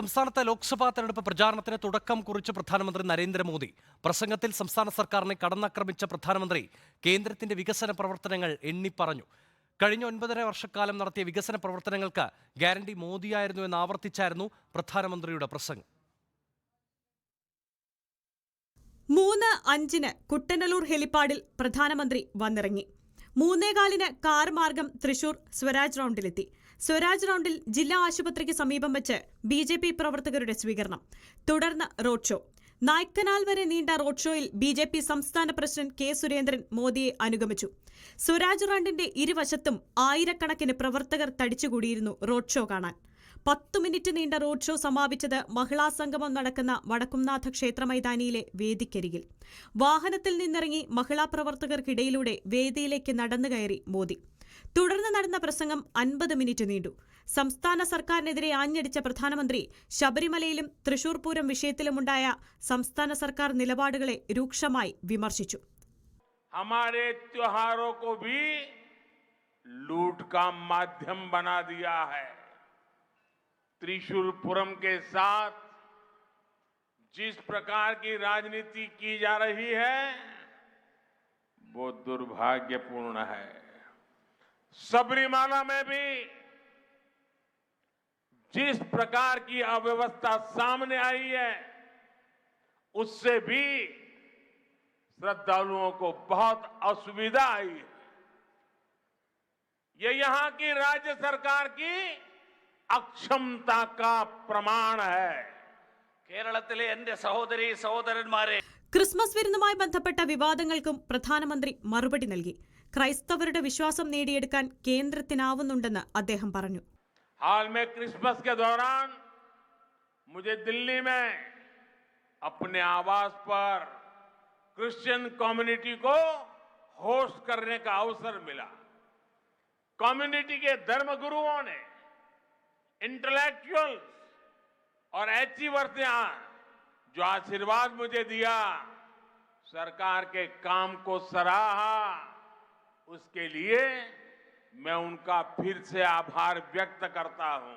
സംസ്ഥാനത്തെ ലോക്സഭാ തെരഞ്ഞെടുപ്പ് പ്രചാരണത്തിന് തുടക്കം കുറിച്ച് പ്രധാനമന്ത്രി നരേന്ദ്രമോദി. പ്രസംഗത്തിൽ സംസ്ഥാന സർക്കാരിനെ കടന്നാക്രമിച്ച പ്രധാനമന്ത്രി കേന്ദ്രത്തിന്റെ വികസന പ്രവർത്തനങ്ങൾ എണ്ണിപ്പറഞ്ഞു കഴിഞ്ഞ ഒൻപതര വർഷക്കാലം നടത്തിയ വികസന പ്രവർത്തനങ്ങൾക്ക് ഗ്യാരണ്ടി മോദിയായിരുന്നു എന്ന് ആവർത്തിച്ചായിരുന്നു പ്രധാനമന്ത്രിയുടെ പ്രസംഗം. മൂന്ന് അഞ്ചിന് കുട്ടനല്ലൂർ ഹെലിപ്പാഡിൽ പ്രധാനമന്ത്രി വന്നിറങ്ങി. മൂന്നേകാലിന് കാർ മാർഗം തൃശൂർ സ്വരാജ് റൌണ്ടിലെത്തി. സ്വരാജ് റൌണ്ടിൽ ജില്ലാ ആശുപത്രിക്ക് സമീപം വെച്ച് ബി ജെ പി പ്രവർത്തകരുടെ സ്വീകരണം. തുടർന്ന് റോഡ് ഷോ. നായ്ക്കനാൽ വരെ നീണ്ട റോഡ് ഷോയിൽ ബി ജെ പി സംസ്ഥാന പ്രസിഡന്റ് കെ സുരേന്ദ്രൻ മോദിയെ അനുഗമിച്ചു. സ്വരാജ് റൌണ്ടിന്റെ ഇരുവശത്തും ആയിരക്കണക്കിന് പ്രവർത്തകർ തടിച്ചുകൂടിയിരുന്നു റോഡ് ഷോ കാണാൻ. പത്തു മിനിറ്റ് നീണ്ട റോഡ് ഷോ സമാപിച്ചത് മഹിളാ സംഗമം നടക്കുന്ന വടക്കുംനാഥ ക്ഷേത്ര മൈതാനിയിലെ വേദിക്കരികിൽ. വാഹനത്തിൽ നിന്നിറങ്ങി മഹിളാ പ്രവർത്തകർക്കിടയിലൂടെ വേദിയിലേക്ക് നടന്നു കയറി മോദി. തുടർന്ന് നടന്ന പ്രസംഗം അൻപത് മിനിറ്റ് നീണ്ടു സംസ്ഥാന സർക്കാരിനെതിരെ ആഞ്ഞടിച്ച പ്രധാനമന്ത്രി ശബരിമലയിലും തൃശൂർ പൂരം വിഷയത്തിലുമുണ്ടായ സംസ്ഥാന സർക്കാർ നിലപാടുകളെ രൂക്ഷമായി വിമർശിച്ചു हमारे त्योहारों को भी लूट का माध्यम बना दिया है त्रिशूलपुरम के साथ जिस प्रकार की राजनीति की जा रही है वो दुर्भाग्यपूर्ण है सबरीमाला में भी जिस प्रकार की अव्यवस्था सामने आई है उससे भी श्रद्धालुओं को बहुत असुविधा आई है ये यहां की राज्य सरकार की अक्षमता का प्रमाण है കേരളത്തിലെ എന്റെ സഹോദരി സഹോദരന്മാരെ ക്രിസ്മസ് വിരുന്നുമായി ബന്ധപ്പെട്ട വിവാദങ്ങൾക്കും പ്രധാനമന്ത്രി മറുപടി നൽകി ക്രൈസ്തവരുടെ വിശ്വാസം നേടിയെടുക്കാൻ കേന്ദ്രത്തിനാവുന്നുണ്ടെന്ന് അദ്ദേഹം പറഞ്ഞു हाल में क्रिसमस के दौरान मुझे दिल्ली में अपने आवास पर क्रिश्चियन कम्युनिटी को होस्ट करने का अवसर मिला कम्युनिटी के धर्मगुरुओं ने इंटेलेक्चुअल्स और अचीवर्स ने जो आशीर्वाद मुझे दिया सरकार के काम को सराहा उसके लिए मैं उनका फिर से आभार व्यक्त करता हूं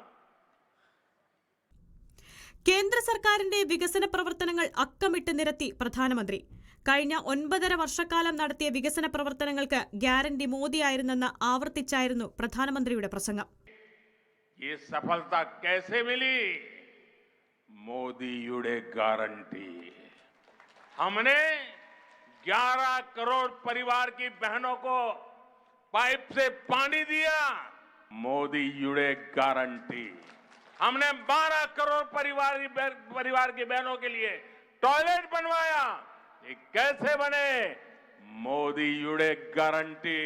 കേന്ദ്ര സർക്കാരിന്റെ വികസന പ്രവർത്തനങ്ങൾ അക്കമിട്ട് നിരത്തി പ്രധാനമന്ത്രി കഴിഞ്ഞ ഒൻപതര വർഷക്കാലം നടത്തിയ വികസന പ്രവർത്തനങ്ങൾക്ക് ഗ്യാരണ്ടി മോദിയായിരുന്നെന്ന് ആവർത്തിച്ചായിരുന്നു പ്രധാനമന്ത്രിയുടെ പ്രസംഗം ये सफलता कैसे मिली मोदी युड़े गारंटी हमने 11 करोड़ परिवार की बहनों को पाइप से पानी दिया मोदी युड़े गारंटी हमने 12 करोड़ परिवार परिवार की बहनों के लिए टॉयलेट बनवाया ये कैसे बने मोदी युड़े गारंटी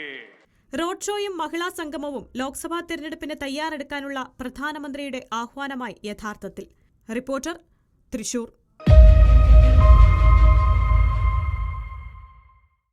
റോഡ് ഷോയും മഹിളാ സംഗമവും ലോക്സഭാ തെരഞ്ഞെടുപ്പിന് തയ്യാറെടുക്കാനുള്ള പ്രധാനമന്ത്രിയുടെ ആഹ്വാനമായി യഥാർത്ഥത്തിൽ റിപ്പോർട്ടർ തൃശൂർ